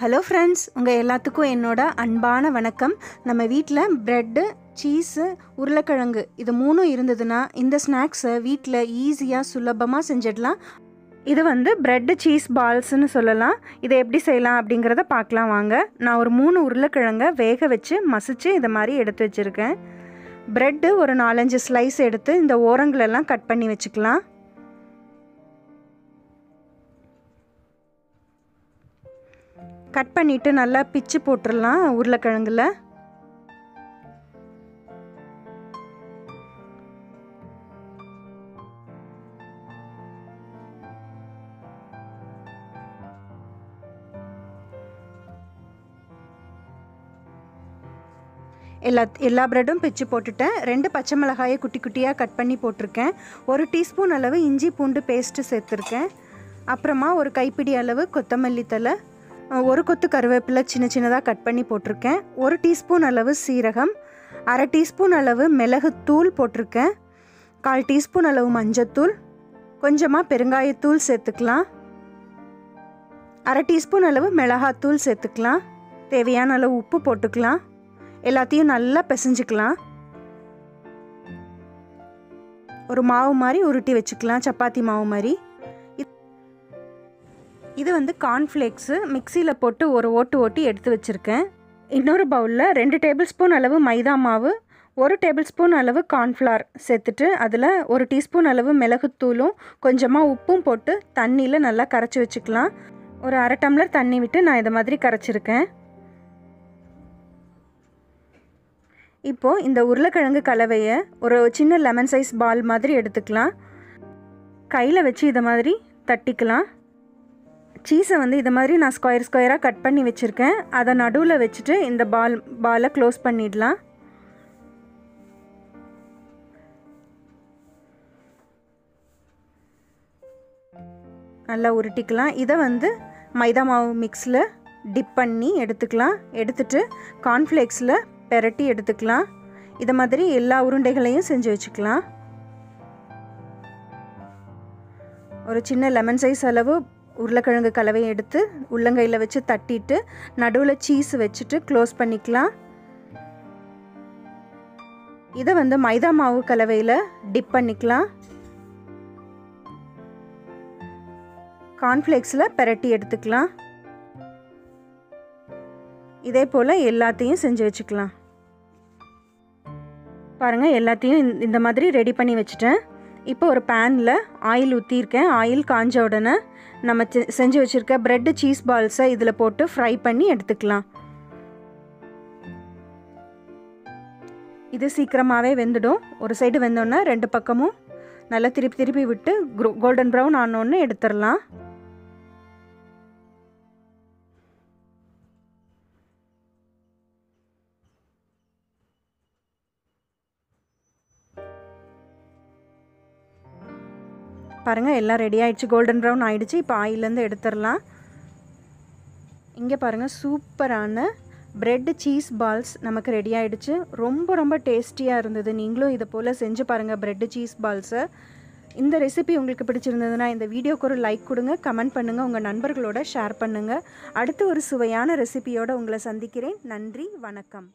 Hello friends உங்கள் எல்லாத்துக்கும் என்னோட அன்பான வணக்கம். நம்ம வீட்டில் ப்ரெட்டு சீஸு உருளைக்கிழங்கு இது மூணும் இருந்ததுன்னா இந்த ஸ்நாக்ஸை வீட்டில் ஈஸியாக சுலபமாக செஞ்சிடலாம். இது வந்து ப்ரெட்டு சீஸ் பால்ஸ்னு சொல்லலாம். இதை எப்படி செய்யலாம் அப்படிங்கிறத பார்க்கலாம் வாங்க. நான் ஒரு மூணு உருளைக்கிழங்கை வேக வச்சு மசிச்சு இதை மாதிரி எடுத்து வச்சுருக்கேன். ப்ரெட்டு ஒரு நாலஞ்சு ஸ்லைஸ் எடுத்து இந்த ஓரங்களெல்லாம் கட் பண்ணி வச்சுக்கலாம். கட் பண்ணிவிட்டு நல்லா பிச்சு போட்டுடலாம் உருளைக்கிழங்குல. எல்லா எல்லா ப்ரெட்டும் பிச்சு போட்டுட்டேன். ரெண்டு பச்சை மிளகாயை குட்டி குட்டியாக கட் பண்ணி போட்டிருக்கேன். ஒரு டீஸ்பூன் அளவு இஞ்சி பூண்டு பேஸ்ட்டு சேர்த்துருக்கேன். அப்புறமா ஒரு கைப்பிடி அளவு கொத்தமல்லி தலை ஒரு கொத்து கருவேப்பிலை சின்ன சின்னதாக கட் பண்ணி போட்டிருக்கேன். ஒரு டீஸ்பூன் அளவு சீரகம் அரை டீஸ்பூன் அளவு மிளகுத்தூள் போட்டிருக்கேன். கால் டீஸ்பூன் அளவு மஞ்சத்தூள் கொஞ்சமாக பெருங்காயத்தூள் சேர்த்துக்கலாம். அரை டீஸ்பூன் அளவு மிளகாத்தூள் சேர்த்துக்கலாம். தேவையான அளவு உப்பு போட்டுக்கலாம். எல்லாத்தையும் நல்லா பிசைஞ்சுக்கலாம். ஒரு மாவு மாதிரி உருட்டி வச்சுக்கலாம் சப்பாத்தி மாவு மாதிரி. இது வந்து கார்ன்ஃப்ளேக்ஸு மிக்சியில் போட்டு ஒரு ஓட்டு ஓட்டி எடுத்து வச்சுருக்கேன். இன்னொரு பவுலில் ரெண்டு டேபிள் ஸ்பூன் அளவு மைதா மாவு ஒரு டேபிள் ஸ்பூன் அளவு கார்ன்ஃப்ளார் சேர்த்துட்டு அதில் ஒரு டீஸ்பூன் அளவு மிளகுத்தூளும் கொஞ்சமாக உப்பும் போட்டு தண்ணியில் நல்லா கரைச்சி வச்சுக்கலாம். ஒரு அரை டம்ளர் தண்ணி விட்டு நான் இதை மாதிரி கரைச்சிருக்கேன். இப்போது இந்த உருளைக்கிழங்கு கலவையை ஒரு சின்ன லெமன் சைஸ் பால் மாதிரி எடுத்துக்கலாம். கையில் வச்சு இதை மாதிரி தட்டிக்கலாம். சீஸை வந்து இதை மாதிரி நான் ஸ்கொயர் ஸ்கொயராக கட் பண்ணி வச்சுருக்கேன். அதை நடுவில் வச்சுட்டு இந்த பால் பாலை க்ளோஸ் பண்ணிடலாம். நல்லா உருட்டிக்கலாம். இதை வந்து மைதா மாவு மிக்ஸில் டிப் பண்ணி எடுத்துக்கலாம். எடுத்துட்டு கார்ன்ஃப்ளேக்ஸில் பெரட்டி எடுத்துக்கலாம். இதை மாதிரி எல்லா உருண்டைகளையும் செஞ்சு வச்சுக்கலாம். ஒரு சின்ன லெமன் சைஸ் அளவு உருளைக்கிழங்கு கலவையை எடுத்து உள்ளங்கையில் வச்சு தட்டிட்டு நடுவில் சீஸ் வச்சுட்டு க்ளோஸ் பண்ணிக்கலாம். இதை வந்து மைதா மாவு கலவையில் டிப் பண்ணிக்கலாம். கார்ன்ஃப்ளேக்ஸில் பெரட்டி எடுத்துக்கலாம். இதே போல் எல்லாத்தையும் செஞ்சு வச்சுக்கலாம். பாருங்கள் எல்லாத்தையும் இந்த மாதிரி ரெடி பண்ணி வச்சுட்டேன். இப்போ ஒரு பேனில் ஆயில் ஊற்றியிருக்கேன் ஆயில் காஞ்ச உடனே நம்ம செஞ்சு வச்சுருக்க ப்ரெட்டு சீஸ் பால்ஸை இதில் போட்டு ஃப்ரை பண்ணி எடுத்துக்கலாம். இது சீக்கிரமாகவே வெந்துடும். ஒரு சைடு வெந்தோடனே ரெண்டு பக்கமும் நல்லா திருப்பி திருப்பி விட்டு கோல்டன் ப்ரௌன் ஆனோன்னு எடுத்துடலாம். பாருங்கள் எல்லாம் ரெடி ஆகிடுச்சு கோல்டன் ப்ரௌன் ஆகிடுச்சு இப்போ ஆயிலேருந்து எடுத்துடலாம். இங்கே பாருங்கள் சூப்பரான ப்ரெட் சீஸ் பால்ஸ் நமக்கு ரெடி ஆகிடுச்சு ரொம்ப ரொம்ப டேஸ்டியாக இருந்தது. நீங்களும் இதை போல் செஞ்சு பாருங்கள் ப்ரெட்டு சீஸ் பால்ஸை இந்த ரெசிபி உங்களுக்கு பிடிச்சிருந்ததுன்னா இந்த வீடியோக்கு ஒரு லைக் கொடுங்க கமெண்ட் பண்ணுங்கள் உங்கள் நண்பர்களோட ஷேர் பண்ணுங்கள் அடுத்து ஒரு சுவையான ரெசிபியோடு உங்களை சந்திக்கிறேன். நன்றி வணக்கம்.